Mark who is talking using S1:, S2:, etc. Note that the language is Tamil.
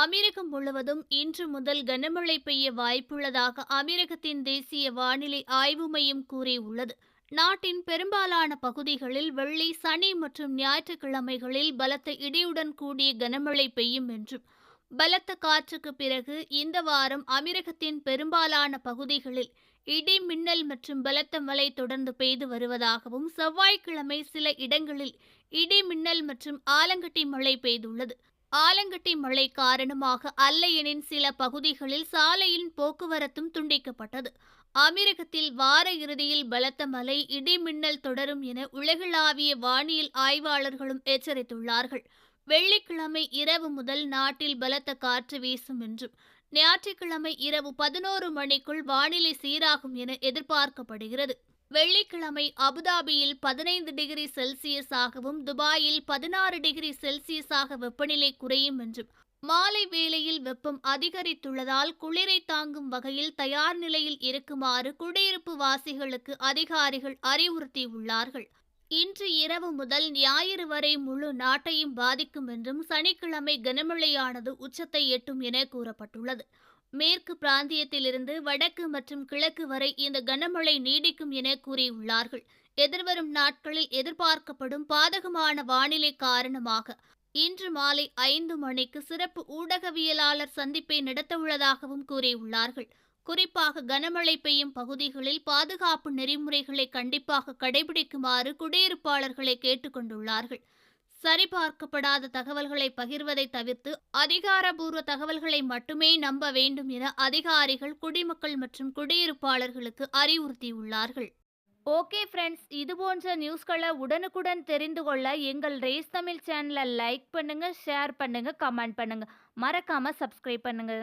S1: அமெரிக்கம் முழுவதும் இன்று முதல் கனமழை பெய்ய வாய்ப்புள்ளதாக அமெரிக்கத்தின் தேசிய வானிலை ஆய்வு மையம் கூறியுள்ளது. நாட்டின் பெரும்பாலான பகுதிகளில் வெள்ளி சனி மற்றும் ஞாயிற்றுக்கிழமைகளில் பலத்த இடியுடன் கூடிய கனமழை பெய்யும் என்றும் பலத்த காற்றுக்கு பிறகு இந்த வாரம் அமெரிக்கத்தின் பெரும்பாலான பகுதிகளில் இடி மின்னல் மற்றும் பலத்த மழை தொடர்ந்து பெய்து வருவதாகவும் செவ்வாய்க்கிழமை சில இடங்களில் இடி மின்னல் மற்றும் ஆலங்கட்டி மழை பெய்துள்ளது. ஆலங்கட்டி மழை காரணமாக அல்லையனின் சில பகுதிகளில் சாலையின் போக்குவரத்தும் துண்டிக்கப்பட்டது. அமெரிக்கத்தில் வார இறுதியில் பலத்த மழை இடிமின்னல் தொடரும் என உலகளாவிய வானியல் ஆய்வாளர்களும் எச்சரித்துள்ளார்கள். வெள்ளிக்கிழமை இரவு முதல் நாட்டில் பலத்த காற்று வீசும் என்றும் ஞாயிற்றுக்கிழமை இரவு பதினோரு மணிக்குள் வானிலை சீராகும் என எதிர்பார்க்கப்படுகிறது. வெள்ளிக்கிழமை அபுதாபியில் பதினைந்து டிகிரி செல்சியஸாகவும் துபாயில் பதினாறு டிகிரி செல்சியஸாக வெப்பநிலை குறையும் என்றும் மாலை வேளையில் வெப்பம் அதிகரித்துள்ளதால் குளிரை தாங்கும் வகையில் தயார் நிலையில் இருக்குமாறு குடியிருப்பு வாசிகளுக்கு அதிகாரிகள் அறிவுறுத்தியுள்ளார்கள். இன்று இரவு முதல் ஞாயிறு வரை முழு நாட்டையும் பாதிக்கும் என்றும் சனிக்கிழமை கனமழையானது உச்சத்தை எட்டும் என கூறப்பட்டுள்ளது. மேற்கு பிராந்தியத்திலிருந்து வடக்கு மற்றும் கிழக்கு வரை இந்த கனமழை நீடிக்கும் என கூறியுள்ளார்கள். எதிர்வரும் நாட்களில் எதிர்பார்க்கப்படும் பாதகமான வானிலை காரணமாக இன்று மாலை ஐந்து மணிக்கு சிறப்பு ஊடகவியலாளர் சந்திப்பை நடத்தவுள்ளதாகவும் கூறியுள்ளார்கள். குறிப்பாக கனமழை பெய்யும் பகுதிகளில் பாதுகாப்பு நெறிமுறைகளை கண்டிப்பாக கடைபிடிக்குமாறு குடியிருப்பாளர்களை கேட்டுக்கொண்டுள்ளார்கள். சரிபார்க்கப்படாத தகவல்களை பகிர்வதை தவிர்த்து அதிகாரபூர்வ தகவல்களை மட்டுமே நம்ப வேண்டும் என அதிகாரிகள் குடிமக்கள் மற்றும் குடியிருப்பாளர்களுக்கு அறிவுறுத்தியுள்ளார்கள். ஓகே ஃப்ரெண்ட்ஸ் இது போன்ற நியூஸ்களை உடனுக்குடன் தெரிந்து கொள்ள எங்கள் ரேஸ் தமிழ் சேனலை லைக் பண்ணுங்க ஷேர் பண்ணுங்க கமெண்ட் பண்ணுங்க. மறக்காம சப்ஸ்கிரைப் பண்ணுங்கள்